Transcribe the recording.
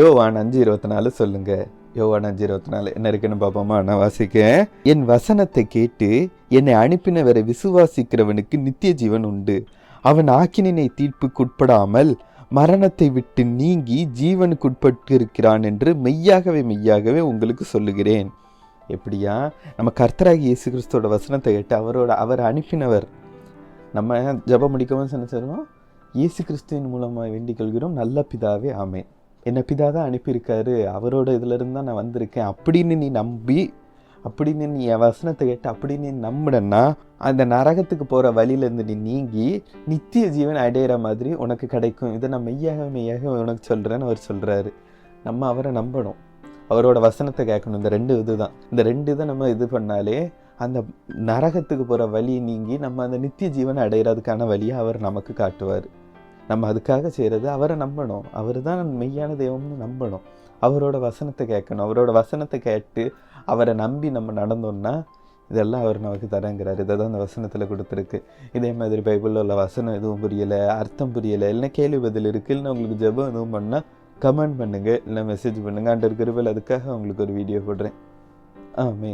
யோவான் அஞ்சு இருபத்தி நாலு சொல்லுங்க. யோவான் அஞ்சு இருபத்தி நாலு என்ன இருக்குன்னு பார்ப்போமா? நான் வாசிக்கேன் என் வசனத்தை கேட்டு என்னை அனுப்பினவரை விசுவாசிக்கிறவனுக்கு நித்திய ஜீவன் உண்டு. அவன் ஆக்கினினை தீர்ப்புக்குட்படாமல் மரணத்தை விட்டு நீங்கி ஜீவனுக்குட்பட்டு இருக்கிறான் என்று மெய்யாகவே மெய்யாகவே உங்களுக்கு சொல்லுகிறேன். எப்படியா? நம்ம கர்த்தராகி இயேசு கிறிஸ்துவோட வசனத்தை கேட்டு அவரோட அவர் அனுப்பினவர். நம்ம ஜெபம் முடிக்கவும் சொன்ன சொல்லுவோம் இயேசு கிறிஸ்துவின் மூலமாக வேண்டிக் கொள்கிறோம். நல்ல பிதாவே ஆமேன். என்னை பிதா தான் அனுப்பியிருக்காரு அவரோட இதுலேருந்து தான் நான் வந்திருக்கேன். அப்படின்னு நீ நம்பி அப்படின்னு நீ என் வசனத்தை கேட்டு அப்படின்னு நீ நம்பினன்னா அந்த நரகத்துக்கு போகிற வழியிலேருந்து நீ நீங்கி நித்திய ஜீவன் அடையிற மாதிரி உனக்கு கிடைக்கும். இதை நான் மெய்யாக மெய்யாக உனக்கு சொல்கிறேன்னு அவர் சொல்கிறாரு நம்ம அவரை நம்பணும். அவரோட வசனத்தை கேட்கணும். இந்த ரெண்டு இதுதான். இந்த ரெண்டு இதை நம்ம இது பண்ணாலே அந்த நரகத்துக்கு போகிற வழி நீங்கி நம்ம அந்த நித்திய ஜீவனை அடையிறதுக்கான வழியை அவர் நமக்கு காட்டுவார். நம்ம அதுக்காக செய்கிறது அவரை நம்பணும். அவர் தான் மெய்யான தெய்வம்னு நம்பணும். அவரோட வசனத்தை கேட்கணும். அவரோட வசனத்தை கேட்டு அவரை நம்பி நம்ம நடந்தோம்னா இதெல்லாம் அவர் நமக்கு தரங்கிறார். இதை தான் அந்த வசனத்தில் கொடுத்துருக்கு. இதே மாதிரி பைபிளில் உள்ள வசனம் எதுவும் புரியலை அர்த்தம் புரியலை இல்லைன்னா கேள்வி பதில் இருக்குது இல்லைன்னா உங்களுக்கு ஜெபம் எதுவும் பண்ணால் கமெண்ட் பண்ணுங்கள் இல்லை மெசேஜ் பண்ணுங்கள் அண்டர் இருக்கிற அதுக்காக உங்களுக்கு ஒரு வீடியோ போடுறேன். ஆமே